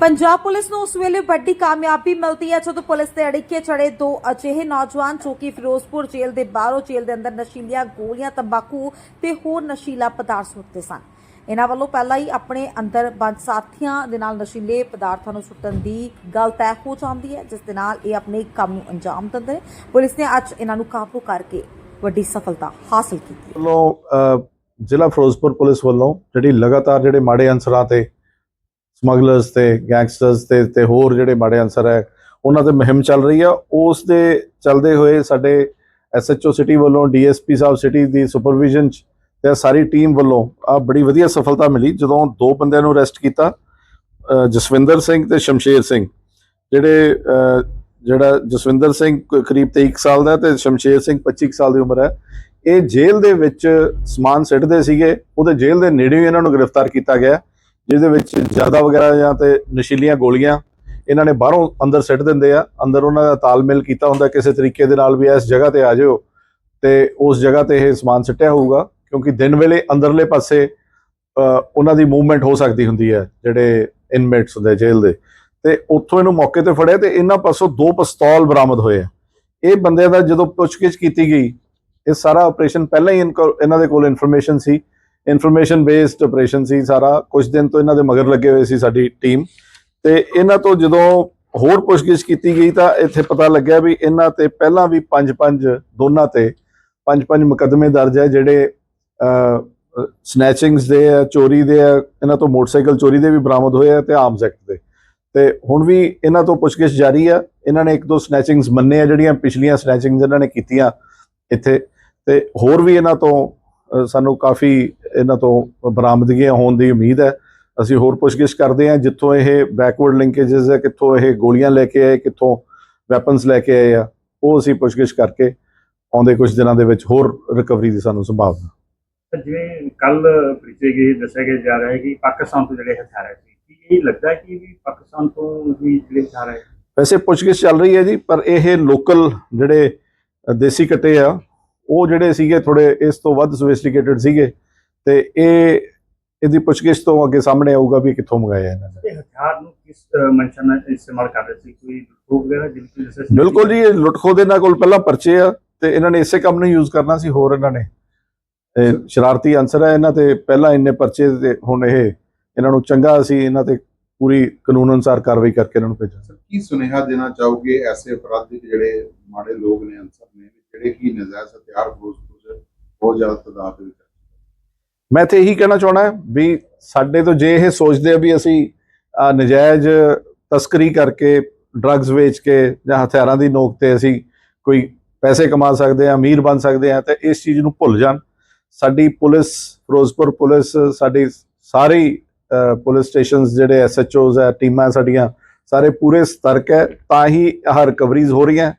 Punjab police ਨੂੰ ਉਸ ਵੇਲੇ ਵੱਡੀ ਕਾਮਯਾਬੀ ਮਿਲਦੀ ਹੈ ਜਦੋਂ ਪੁਲਿਸ ਦੇ ਅੜਿੱਕੇ ਚੜੇ ਦੋ ਅਜਿਹੇ ਨੌਜਵਾਨ ਜੋ ਕਿ ਫਿਰੋਜ਼ਪੁਰ ਜੇਲ੍ਹ ਦੇ ਬਾਹਰੋਂ ਜੇਲ੍ਹ ਦੇ ਅੰਦਰ ਨਸ਼ੀਲੀਆਂ ਗੋਲੀਆਂ ਤੰਬਾਕੂ ਤੇ ਹੋਰ ਨਸ਼ੀਲਾ ਪਦਾਰਥ ਸੁੱਟਦੇ ਸਨ। ਇਹਨਾਂ ਵੱਲੋਂ ਪਹਿਲਾਂ ਹੀ ਆਪਣੇ ਅੰਦਰ ਬੰਦ ਸਾਥੀਆਂ ਦੇ ਨਾਲ ਨਸ਼ੀਲੇ ਪਦਾਰਥਾਂ ਨੂੰ ਸੁੱਟਣ ਦੀ ਗੱਲ ਤੈਅ ਹੋ ਜਾਂਦੀ ਹੈ ਜਿਸ ਦੇ ਨਾਲ ਇਹ ਆਪਣੇ ਕੰਮ ਨੂੰ ਅੰਜਾਮ ਦਿੰਦੇ ਨੇ। ਪੁਲਿਸ ਨੇ ਅੱਜ ਇਹਨਾਂ ਨੂੰ ਕਾਬੂ ਕਰਕੇ ਵੱਡੀ ਸਫਲਤਾ ਹਾਸਲ ਕੀਤੀ ਵੱਲੋਂ ਅਹ, ਜ਼ਿਲ੍ਹਾ ਫਿਰੋਜ਼ਪੁਰ ਪੁਲਿਸ ਵੱਲੋਂ ਜਿਹੜੀ ਲਗਾਤਾਰ ਜਿਹੜੇ ਮਾੜੇ ਅਨਸਰਾਂ ਤੇ ਸਮਗਲਰਸ ਤੇ ਗੈਂਗਸਟਰਸ ਤੇ ਤੇ ਹੋਰ ਜਿਹੜੇ ਮਾੜੇ ਅਨਸਰ ਹੈ, ਉਹਨਾਂ ਤੇ ਮੁਹਿੰਮ ਚੱਲ ਰਹੀ ਆ। ਉਸ ਦੇ ਚੱਲਦੇ ਹੋਏ ਸਾਡੇ ਐਸਐਚਓ ਸਿਟੀ ਵੱਲੋਂ ਡੀਐਸਪੀ ਸਾਹਿਬ ਸਿਟੀ ਦੀ ਸੁਪਰਵਿਜ਼ਨ ਚ ਤੇ ਸਾਰੀ ਟੀਮ ਵੱਲੋਂ ਆ ਬੜੀ ਵਧੀਆ ਸਫਲਤਾ ਮਿਲੀ। ਜਦੋਂ ਦੋ ਬੰਦਿਆਂ ਨੂੰ ਅਰੈਸਟ ਕੀਤਾ ਜਸਵਿੰਦਰ ਸਿੰਘ ਤੇ ਸ਼ਮਸ਼ੇਰ ਸਿੰਘ, ਜਿਹੜੇ ਜਿਹੜਾ ਜਸਵਿੰਦਰ ਸਿੰਘ ਕਰੀਬ 23 ਕੁ ਸਾਲ ਦਾ ਹੈ ਤੇ ਸ਼ਮਸ਼ੇਰ ਸਿੰਘ 25 ਕੁ ਸਾਲ ਦੀ ਉਮਰ ਹੈ, ਇਹ ਜੇਲ੍ਹ ਦੇ ਵਿੱਚ ਸਮਾਨ ਸਿੱਟਦੇ ਸੀਗੇ। ਉਹਦੇ ਜੇਲ੍ਹ ਦੇ ਨੇੜੇ ਹੀ ਇਹਨਾਂ ਨੂੰ ਗ੍ਰਿਫਤਾਰ ਕੀਤਾ ਗਿਆ। ਜਿਹਦੇ ਵਿੱਚ ਜ਼ਿਆਦਾ ਵਗੈਰਾ ਜਾਂ ਤੇ ਨਸ਼ੀਲੀਆਂ ਗੋਲੀਆਂ ਇਹਨਾਂ ਨੇ ਬਾਹਰੋਂ ਅੰਦਰ ਸਿੱਟ ਦਿੰਦੇ ਆ। ਅੰਦਰ ਉਹਨਾਂ ਦਾ ਤਾਲਮੇਲ ਕੀਤਾ ਹੁੰਦਾ ਕਿਸੇ ਤਰੀਕੇ ਦੇ ਨਾਲ ਵੀ ਇਸ ਜਗ੍ਹਾ ਤੇ ਆ ਜਾਓ ਤੇ ਉਸ ਜਗ੍ਹਾ ਤੇ ਇਹ ਸਮਾਨ ਸਿੱਟਿਆ ਹੋਊਗਾ, ਕਿਉਂਕਿ ਦਿਨ ਵੇਲੇ ਅੰਦਰਲੇ ਪਾਸੇ ਉਹਨਾਂ ਦੀ ਮੂਵਮੈਂਟ ਹੋ ਸਕਦੀ ਹੁੰਦੀ ਹੈ ਜਿਹੜੇ ਇਨਮੇਟਸ ਹੁੰਦੇ ਜੇਲ੍ਹ ਦੇ। ਤੇ ਉੱਥੋਂ ਇਹਨੂੰ ਮੌਕੇ ਤੇ ਫੜਿਆ ਤੇ ਇਹਨਾਂ ਪਾਸੋਂ ਦੋ ਪਿਸਤੌਲ ਬਰਾਮਦ ਹੋਏ ਆ। ਇਹ ਬੰਦਿਆਂ ਦਾ ਜਦੋਂ ਪੁੱਛਗਿੱਛ ਕੀਤੀ ਗਈ, ਇਹ ਸਾਰਾ ਆਪਰੇਸ਼ਨ ਪਹਿਲਾਂ ਹੀ ਇਨਕੋ- ਇਹਨਾਂ ਦੇ ਕੋਲ ਇਨਫੋਰਮੇਸ਼ਨ ਸੀ। ਇਨਫੋਰਮੇਸ਼ਨ ਬੇਸਡ ਆਪਰੇਸ਼ਨ ਸੀ ਸਾਰਾ। ਕੁਝ ਦਿਨ ਤੋਂ ਇਹਨਾਂ ਦੇ ਮਗਰ ਲੱਗੇ ਹੋਏ ਸੀ ਸਾਡੀ ਟੀਮ ਤੇ ਇਹਨਾਂ ਤੋਂ ਜਦੋਂ ਹੋਰ ਪੁੱਛਗਿੱਛ ਕੀਤੀ ਗਈ ਤਾਂ ਇੱਥੇ ਪਤਾ ਲੱਗਿਆ ਵੀ ਇਹਨਾਂ ਤੇ ਪਹਿਲਾਂ ਵੀ ਪੰਜ ਪੰਜ ਦੋਨਾਂ ਤੇ ਪੰਜ ਪੰਜ ਮੁਕੱਦਮੇ ਦਰਜ ਹੈ ਜਿਹੜੇ ਸਨੈਚਿੰਗਸ ਦੇ ਆ, ਚੋਰੀ ਦੇ ਆ, ਇਹਨਾਂ ਤੋਂ ਮੋਟਰਸਾਈਕਲ ਚੋਰੀ ਦੇ ਵੀ ਬਰਾਮਦ ਹੋਏ ਆ ਤੇ ਆਰਮਸ ਐਕਟ ਦੇ। ਤੇ ਹੁਣ ਵੀ ਇਹਨਾਂ ਤੋਂ ਪੁੱਛਗਿੱਛ ਜਾਰੀ ਆ। ਇਹਨਾਂ ਨੇ ਇੱਕ ਦੋ ਸਨੈਚਿੰਗਸ ਮੰਨੇ ਆ ਜਿਹੜੀਆਂ ਪਿਛਲੀਆਂ ਸਨੈਚਿੰਗਸ ਇਹਨਾਂ ਨੇ ਕੀਤੀਆਂ ਇੱਥੇ। ਤੇ ਹੋਰ ਵੀ ਇਹਨਾਂ ਤੋਂ ਸਾਨੂੰ ਕਾਫੀ ਇਹਨਾਂ ਤੋਂ ਬਰਾਮਦਗੀਆਂ ਹੋਣ ਦੀ ਉਮੀਦ ਹੈ। ਅਸੀਂ ਹੋਰ ਪੁੱਛਗਿੱਛ ਕਰਦੇ ਹਾਂ ਜਿੱਥੋਂ ਇਹ ਬੈਕਵਰਡ ਲਿੰਕੇजेस ਹੈ ਕਿੱਥੋਂ ਇਹ ਗੋਲੀਆਂ ਲੈ ਕੇ ਆਏ ਕਿੱਥੋਂ ਵੈਪਨਸ ਲੈ ਕੇ ਆਏ ਆ ਉਹ ਅਸੀਂ ਪੁੱਛਗਿੱਛ ਕਰਕੇ ਆਉਂਦੇ ਕੁਝ ਦਿਨਾਂ ਦੇ ਵਿੱਚ ਹੋਰ ਰਿਕਵਰੀ ਦੀ ਸਾਨੂੰ ਸੰਭਾਵਨਾ। ਜਿਵੇਂ ਕੱਲ ਪ੍ਰੀਤੇ ਗਈ ਦੱਸਿਆ ਗਿਆ ਜਾ ਰਿਹਾ ਹੈ ਕਿ ਪਾਕਿਸਤਾਨ ਤੋਂ ਜਿਹੜੇ ਹਥਿਆਰ ਆਏ ਸੀ ਕੀ ਇਹ ਲੱਗਦਾ ਕਿ ਵੀ ਪਾਕਿਸਤਾਨ ਤੋਂ ਜਿਹੜੇ ਹਥਿਆਰ ਆਏ? ਵੈਸੇ ਪੁੱਛਗਿੱਛ ਚੱਲ ਰਹੀ ਹੈ ਜੀ ਪਰ ਇਹ ਲੋਕਲ ਜਿਹੜੇ ਦੇਸੀ ਕੱਟੇ ਆ ਉਹ ਜਿਹੜੇ ਸੀਗੇ ਥੋੜੇ ਇਸ ਤੋਂ ਵੱਧ ਸੋਫਿਸਟੀਕੇਟਡ ਸੀਗੇ। ਤੇ ਇਹ ਇਹਦੀ ਪੁੱਛਗਿੱਛ ਤੋਂ ਅੱਗੇ ਸਾਹਮਣੇ ਆਊਗਾ ਵੀ ਕਿੱਥੋਂ ਮੰਗਾਇਆ ਇਹਨਾਂ ਨੇ। ਇਹ ਹਥਿਆਰ ਨੂੰ ਕਿਸ ਮਨਸ਼ਾ ਨਾਲ ਇਸਤੇਮਾਲ ਕਰ ਰਹੇ ਸੀ? ਕੋਈ ਪ੍ਰੂਫ ਵਗੈਰਾ ਜਿਵੇਂ ਕਿ ਦੱਸਿਆ ਸੀ? ਬਿਲਕੁਲ ਜੀ ਇਹ ਲੁੱਟਖੋ ਦੇ ਇਹਨਾਂ ਕੋਲ ਪਹਿਲਾਂ ਪਰਚੇ ਆ ਤੇ ਇਹਨਾਂ ਨੇ ਇਸੇ ਕੰਮ ਨੂੰ ਯੂਜ਼ ਕਰਨਾ ਸੀ ਹੋਰ ਇਹਨਾਂ ਨੇ। ਇਹ ਸ਼ਰਾਰਤੀ ਅਨਸਰ ਹੈ ਇਹਨਾਂ ਤੇ ਪਹਿਲਾਂ ਇੰਨੇ ਪਰਚੇ ਤੇ ਹੁਣ ਇਹ ਇਹਨਾਂ ਨੂੰ ਚੰਗਾ ਅਸੀਂ ਇਹਨਾਂ ਤੇ ਪੂਰੀ ਕਾਨੂੰਨ ਅਨੁਸਾਰ ਕਾਰਵਾਈ ਕਰਕੇ ਇਹਨਾਂ ਨੂੰ ਭੇਜਾਂਗੇ। ਸਰ ਕੀ ਸੁਨੇਹਾ ਦੇਣਾ ਚਾਹੋਗੇ ਐਸੇ ਅਪਰਾਧਿਕ ਜਿਹੜੇ ਮਾੜੇ ਲੋਕ ਨੇ ਅਨਸਰ ਨੇ ਜਿਹੜੇ ਕੀ ਨਜਾਇਜ਼ ਹਥਿਆਰ 'ਚ ਬਹੁਤ ਜ਼ਿਆਦਾ ਤਾਦਾਦ ਵਿੱਚ ਮੈਂ ਤੇ ਇਹੀ ਕਹਿਣਾ ਚਾਹਣਾ ਵੀ ਸਾਡੇ ਤੋਂ ਜੇ ਇਹ ਸੋਚਦੇ ਆ ਵੀ ਅਸੀਂ ਆਹ, ਨਜਾਇਜ਼ ਤਸਕਰੀ ਕਰਕੇ ਡਰੱਗਸ ਵੇਚ ਕੇ ਜਾਂ ਹਥਿਆਰਾਂ ਦੀ ਨੋਕ ਤੇ ਅਸੀਂ ਕੋਈ ਪੈਸੇ ਕਮਾ ਸਕਦੇ ਆ ਅਮੀਰ ਬਣ ਸਕਦੇ ਆ ਤਾਂ ਇਸ ਚੀਜ਼ ਨੂੰ ਭੁੱਲ ਜਾਣ। ਸਾਡੀ ਪੁਲਿਸ ਫਿਰੋਜ਼ਪੁਰ ਪੁਲਿਸ ਸਾਡੀ ਸਾਰੀ ਪੁਲਿਸ ਸਟੇਸ਼ਨਸ ਜਿਹੜੇ ਐਸਐਚਓਜ਼ ਹੈ ਟੀਮਾਂ ਸਾਡੀਆਂ ਸਾਰੇ ਪੂਰੇ ਸਤਰਕ ਹੈ ਤਾਂ ਹੀ ਆਹ ਰਿਕਵਰੀਜ਼ ਹੋ ਰਹੀਆਂ।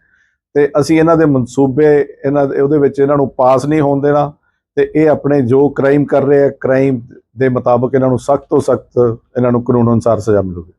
ਤੇ ਅਸੀਂ ਇਹਨਾਂ ਦੇ ਮਨਸੂਬੇ ਇਹਨਾਂ ਦੇ ਉਹਦੇ ਵਿੱਚ ਇਹਨਾਂ ਨੂੰ ਪਾਸ ਨਹੀਂ ਹੋਣ ਦੇਣਾ। ਤੇ ਇਹ ਆਪਣੇ ਜੋ ਕ੍ਰਾਈਮ ਕਰ ਰਹੇ ਆ ਕ੍ਰਾਈਮ ਦੇ ਮੁਤਾਬਕ ਇਹਨਾਂ ਨੂੰ ਸਖਤ ਤੋਂ ਸਖਤ ਇਹਨਾਂ ਨੂੰ ਕਾਨੂੰਨ ਅਨੁਸਾਰ ਸਜ਼ਾ ਮਿਲੂਗੀ।